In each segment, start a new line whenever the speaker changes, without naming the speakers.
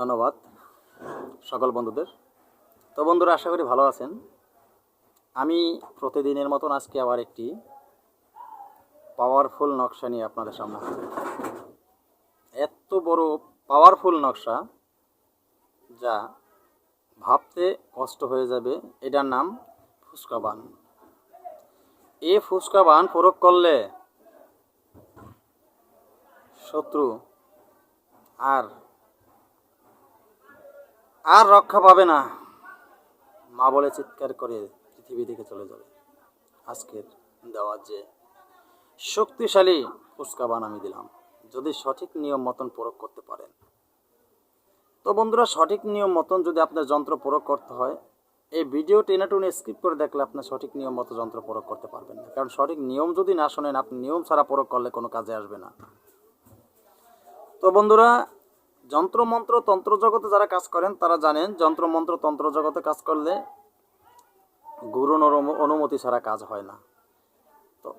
ধন্যবাদ, সকল বন্ধুদের। তো বন্ধুরা, আশা করি ভালো আছেন। আমি প্রতিদিনের মতন আজকে আবার একটি পাওয়ারফুল নকশা নিয়ে আপনাদের সামনে। এত বড় পাওয়ারফুল নকশা যা ভাবতে কষ্ট হয়ে যাবে, এটার নাম ফুচকা বান। এ ফুচকা বান প্রয়োগ করলে শত্রু আর আর রক্ষা পাবে না। মা বলে চিৎকার করে পৃথিবী থেকে চলে যাবে। আজকের দেওয়া যে শক্তিশালী ফুচকাবান আমি দিলাম। যদি সঠিক নিয়ম মতন প্রয়োগ করতে পারেন। তো বন্ধুরা, সঠিক নিয়ম মতন যদি আপনার যন্ত্র প্রয়োগ করতে হয়, এই ভিডিও টেনে টুনে স্কিপ করে দেখলে আপনার সঠিক নিয়ম মতো যন্ত্র প্রয়োগ করতে পারবেন না। কারণ সঠিক নিয়ম যদি না শোনেন, আপনি নিয়ম ছাড়া প্রয়োগ করলে কোনো কাজে আসবে না। তো বন্ধুরা যন্ত্রমন্ত্র তন্ত্র জগতে যারা কাজ করেন, তারা জানেন যন্ত্রমন্ত্র তন্ত্র জগতে কাজ করলে গুরুর অনু- অনুমতি ছাড়া কাজ হয় না। তো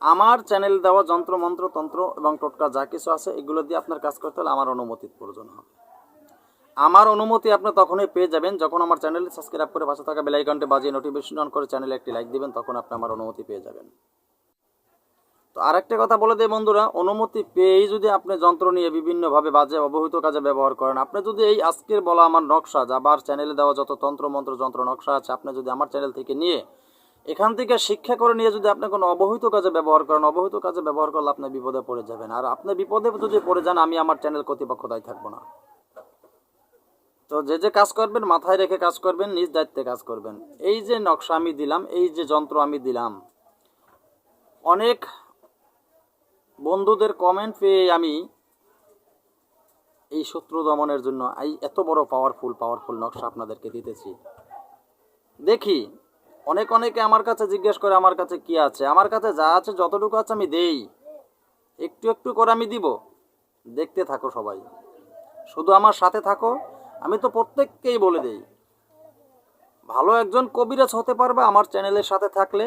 আমার চ্যানেল দেওয়া যন্ত্রমন্ত্র, তন্ত্র এবং টোটকা যা কিছু আছে, এগুলো দিয়ে আপনার কাজ করতে হলে আমার অনুমতির প্রয়োজন হবে। আমার অনুমতি আপনি তখনই পেয়ে যাবেন যখন আমার চ্যানেলে সাবস্ক্রাইব করে পাশে থাকা বেলাইকনটি বাজিয়ে নোটিফিকেশন অন করে চ্যানেলে একটি লাইক দিবেন, তখন আপনি আমার অনুমতি পেয়ে যাবেন। তো আরেকটা কথা বলে দিই বন্ধুরা, অনুমতি পেয়েই যদি আপনি যন্ত্র নিয়ে বিভিন্নভাবে বাজে অবহিত কাজে ব্যবহার করেন, আপনি যদি এই আজকের বলা আমার নকশা যা আবার চ্যানেলে দেওয়া যত তন্ত্র, মন্ত্র, যন্ত্র, নকশা আছে, আপনি যদি আমার চ্যানেল থেকে নিয়ে এখান থেকে শিক্ষা করে নিয়ে যদি আপনি কোনো অবহিত কাজে ব্যবহার করেন, অবহিত কাজে ব্যবহার করলে আপনি বিপদে পড়ে যাবেন। আর আপনি বিপদে যদি পড়ে যান, আমি আমার চ্যানেল কর্তৃপক্ষ দায়ী থাকব না। তো যে যে কাজ করবেন, মাথায় রেখে কাজ করবেন, নিজ দায়িত্বে কাজ করবেন। এই যে নকশা আমি দিলাম, এই যে যন্ত্র আমি দিলাম, অনেক বন্ধুদের কমেন্ট পেয়ে আমি এই শত্রু দমনের জন্য এই এত বড় পাওয়ারফুল পাওয়ারফুল নকশা আপনাদেরকে দিতেছি। দেখি, অনেক অনেকে আমার কাছে জিজ্ঞেস করে আমার কাছে কি আছে। আমার কাছে যা আছে, যতটুকু আছে আমি দেই। একটু একটু করে আমি দিব। দেখতে থাকো সবাই। শুধু আমার সাথে থাকো, আমি তো প্রত্যেককেই বলে দেই। ভালো একজন কবিরাজ হতে পারবে আমার চ্যানেলের সাথে থাকলে।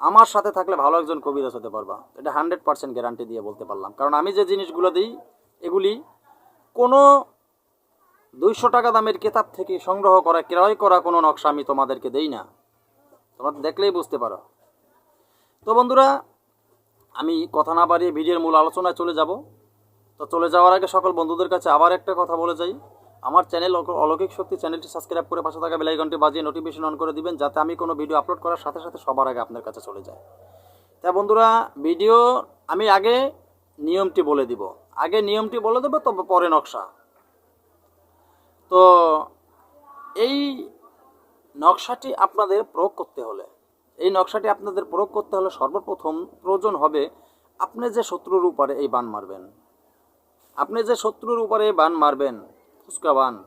আমার সাথে থাকলে ভালো একজন কবিরাজ হতে পারবা। এটা হান্ড্রেড পার্সেন্ট গ্যারান্টি দিয়ে বলতে পারলাম। কারণ আমি যে জিনিসগুলো দিই, এগুলি কোনো দুইশো টাকা দামের কেতাব থেকে সংগ্রহ করা, ক্রয় করা কোনো নকশা আমি তোমাদেরকে দেই না। তোমরা দেখলেই বুঝতে পারো। তো বন্ধুরা, আমি কথা না বাড়িয়ে ভিডিওর মূল আলোচনায় চলে যাব। তো চলে যাওয়ার আগে সকল বন্ধুদের কাছে আবার একটা কথা বলে যাই। আমার চ্যানেল অলৌকিক শক্তি চ্যানেলটি সাবস্ক্রাইব করে পাশে থাকা বেলাইকনটি বাজিয়ে নোটিফিকেশন অন করে দিবেন যাতে আমি কোনো ভিডিও আপলোড করার সাথে সাথে সবার আগে আপনার কাছে চলে যায়। তা বন্ধুরা ভিডিও আমি আগে নিয়মটি বলে দিব। আগে নিয়মটি বলে দেবো তবে পরে নকশা। তো এই নকশাটি আপনাদের প্রয়োগ করতে হলে, এই নকশাটি আপনাদের প্রয়োগ করতে হলে সর্বপ্রথম প্রয়োজন হবে আপনি যে শত্রুর উপরে এই বান মারবেন। আপনি যে শত্রুর উপরে এই বান মারবেন ফুচকা বান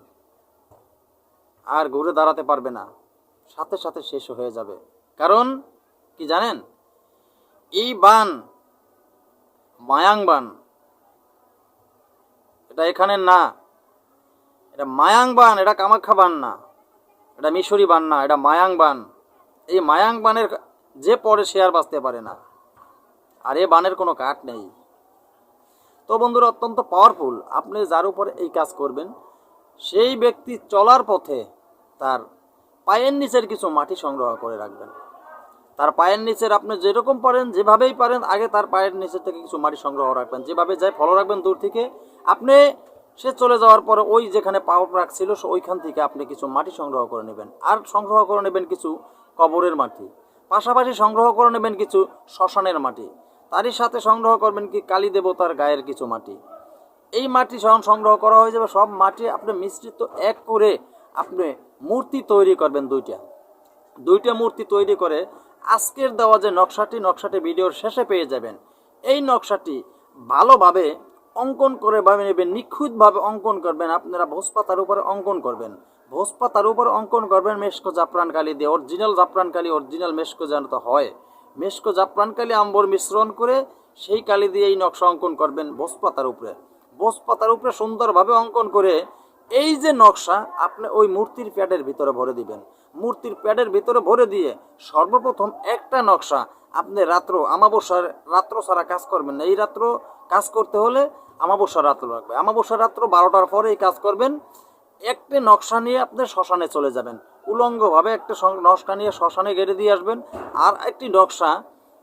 আর ঘুরে দাঁড়াতে পারবে না। সাথে সাথে শেষ হয়ে যাবে। কারণ, কি জানেন? এই বান, মায়াং বান, এটা এখানে না। এটা মায়াং বান, এটা কামাখ্যা বান না। এটা মিশরি বান না, এটা মায়াং বান। এই মায়াং বানের যে পরে সে আর বাঁচতে পারে না। আর এ বানের কোনো কাঠ নেই। তো বন্ধুরা, অত্যন্ত পাওয়ারফুল আপনি যার উপরে এই কাজ করবেন সেই ব্যক্তি চলার পথে তার পায়ের নিচের কিছু মাটি সংগ্রহ করে রাখবেন। তার পায়ের নিচের আপনি যেরকম পারেন, যেভাবেই পারেন, আগে তার পায়ের নিচের থেকে কিছু মাটি সংগ্রহ রাখবেন। যেভাবে যায়, ফলো রাখবেন দূর থেকে। আপনি সে চলে যাওয়ার পরে ওই যেখানে পাও রাখছিল ওইখান থেকে আপনি কিছু মাটি সংগ্রহ করে নেবেন। আর সংগ্রহ করে নেবেন কিছু কবরের মাটি। পাশাপাশি সংগ্রহ করে নেবেন কিছু শ্মশানের মাটি। তারই সাথে সংগ্রহ করবেন কি কালী দেবতার গায়ের কিছু মাটি। এই মাটি যখন সংগ্রহ করা হয়ে যাবে, সব মাটি আপনি মিশ্রিত এক করে আপনি মূর্তি তৈরি করবেন দুইটা। দুইটা মূর্তি তৈরি করে আজকের দেওয়া যে নকশাটি নকশাটি ভিডিওর শেষে পেয়ে যাবেন। এই নকশাটি ভালোভাবে অঙ্কন করে ভাবে নেবেন, নিখুঁতভাবে অঙ্কন করবেন। আপনারা ভোজপাতার উপরে অঙ্কন করবেন। ভোজপাতার উপরে অঙ্কন করবেন মেশকো জাফরান কালি দিয়ে। অরিজিনাল জাফরান কালি, অরিজিনাল মেশকো যেন তো হয়। মেশকো জাফরান কালি আম্বর মিশ্রণ করে সেই কালি দিয়ে এই নকশা অঙ্কন করবেন ভোজপাতার উপরে। ভোজপাতার উপরে সুন্দরভাবে অঙ্কন করে এই যে নকশা, আপনি ওই মূর্তির প্যাডের ভিতরে ভরে দিবেন। মূর্তির প্যাডের ভিতরে ভরে দিয়ে সর্বপ্রথম একটা নকশা, আপনি রাত্র, আমাবস্যার রাত্র সারা কাজ করবেন না। এই রাত্র কাজ করতে হলে আমাবস্যা রাত্র রাখবে আমাবস্যা রাত্র বারোটার পরে এই কাজ করবেন। একটি নকশা নিয়ে আপনি শ্মশানে চলে যাবেন। উলঙ্গভাবে একটা নকশা নিয়ে শ্মশানে গেড়ে দিয়ে আসবেন। আর একটি নকশা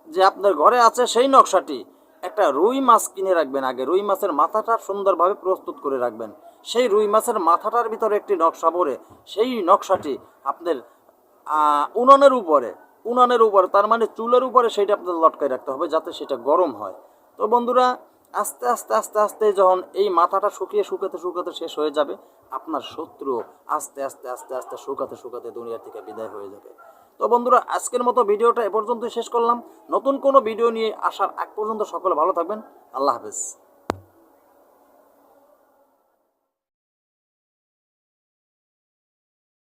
যে আপনার ঘরে আছে, সেই নকশাটি একটা রুই মাছ কিনে রাখবেন আগে। রুই মাছের মাথাটা সুন্দরভাবে প্রস্তুত করে রাখবেন। সেই রুই মাছের মাথাটার ভিতরে একটি নকশা ভরে সেই নকশাটি আপনার উনুনের উপরে উনুনের উপরে, তার মানে চুলের উপরে সেটা আপনাদের লটকায় রাখতে হবে যাতে সেটা গরম হয়। তো বন্ধুরা, আস্তে আস্তে আস্তে আস্তে যখন এই মাথাটা শুকিয়ে, শুকাতে শুকাতে শেষ হয়ে যাবে, আপনার শত্রু আস্তে আস্তে আস্তে আস্তে শুকাতে শুকাতে দুনিয়া থেকে বিদায় হয়ে যাবে। তো বন্ধুরা, আজকের মতো ভিডিওটা এ পর্যন্ত শেষ করলাম। নতুন কোনো ভিডিও নিয়ে আসার আগ পর্যন্ত সকলে ভালো থাকবেন। আল্লাহ হাফেজ।